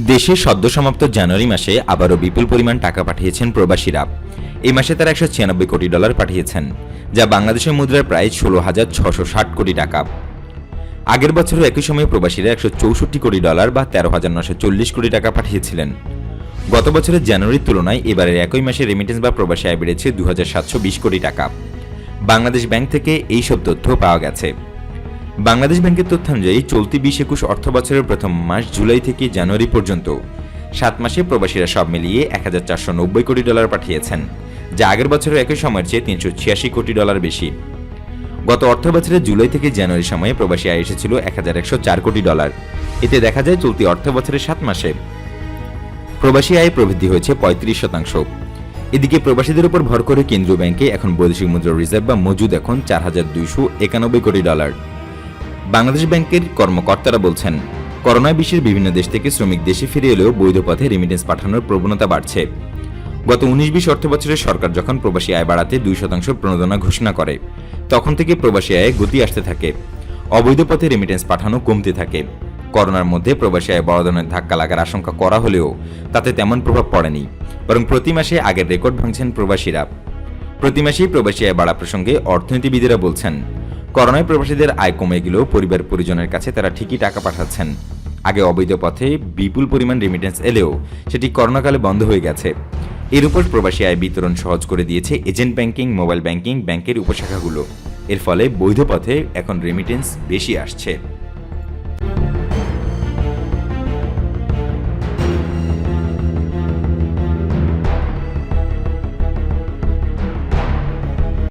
দেশে সদ্য সমাপ্ত জানুয়ারি মাসে আবারও বিপুল পরিমাণ টাকা পাঠিয়েছেন প্রবাসীরা। এই মাসে তারা একশো ছিয়ানব্বই কোটি ডলার পাঠিয়েছেন, যা বাংলাদেশের মুদ্রায় প্রায় ষোলো হাজার ছশো ষাট কোটি টাকা। আগের বছরও একই সময়ে প্রবাসীরা একশো চৌষট্টি কোটি ডলার বা তেরো হাজার নশো চল্লিশ কোটি টাকা পাঠিয়েছিলেন। গত বছরের জানুয়ারির তুলনায় এবারের একই মাসে রেমিটেন্স বা প্রবাসী আয় বেড়েছে দু হাজার সাতশো বিশ কোটি টাকা। বাংলাদেশ ব্যাংক থেকে এই সব তথ্য পাওয়া গেছে। বাংলাদেশ ব্যাংকের তথ্যানুযায়ী চলতি বিশ একুশ অর্থ বছরের প্রথম মাস জুলাই থেকে জানুয়ারি পর্যন্ত সাত মাসে প্রবাসীরা সব মিলিয়ে এক হাজার চারশো নব্বই কোটি ডলার পাঠিয়েছেন, যা আগের বছরের একই সময়ের চেয়ে তিনশো ছিয়াশি কোটি ডলার বেশি। গত অর্থ বছরের জুলাই থেকে জানুয়ারি সময়ে প্রবাসী আয় এসেছিল এক হাজার একশো চার কোটি ডলার। এতে দেখা যায় চলতি অর্থ বছরের সাত মাসে প্রবাসী আয় প্রবৃদ্ধি হয়েছে পঁয়ত্রিশ শতাংশ। এদিকে প্রবাসীদের উপর ভর করে কেন্দ্রীয় ব্যাংকে এখন বৈদেশিক মুদ্রা রিজার্ভ বা মজুদ এখন চার হাজার দুইশো একানব্বই কোটি ডলার। বাংলাদেশ ব্যাংকের কর্মকর্তারা বলছেন, করোনায় বিশ্বের বিভিন্ন দেশ থেকে শ্রমিক দেশে ফিরে এলেও বৈধ পথে রেমিটেন্স পাঠানোর প্রবণতা বাড়ছে। গত উনিশ বিশ অর্থ বছরে সরকার যখন প্রবাসী আয় বাড়াতে দুই শতাংশ প্রণোদনা ঘোষণা করে, তখন থেকে প্রবাসী আয়ে গতি আসতে থাকে। অবৈধ পথে রেমিটেন্স পাঠানো কমতে থাকে। করোনার মধ্যে প্রবাসী আয় বড় ধরনের ধাক্কা লাগার আশঙ্কা করা হলেও তাতে তেমন প্রভাব পড়েনি, বরং প্রতি মাসে আগের রেকর্ড ভাঙছেন প্রবাসীরা। প্রতি মাসেই প্রবাসী আয় বাড়া প্রসঙ্গে অর্থনীতিবিদেরা বলছেন করোনায় প্রবাসীদের আয় কমে গেলেও পরিবার পরিজনের কাছে তারা ঠিকই টাকা পাঠাচ্ছেন। আগে অবৈধ পথে বিপুল পরিমাণ রেমিটেন্স এলেও সেটি করোনাকালে বন্ধ হয়ে গেছে। এর উপর প্রবাসী আয় বিতরণ সহজ করে দিয়েছে এজেন্ট ব্যাংকিং, মোবাইল ব্যাংকিং, ব্যাংকের উপশাখাগুলো। এর ফলে বৈধ পথে এখন রেমিটেন্স বেশি আসছে।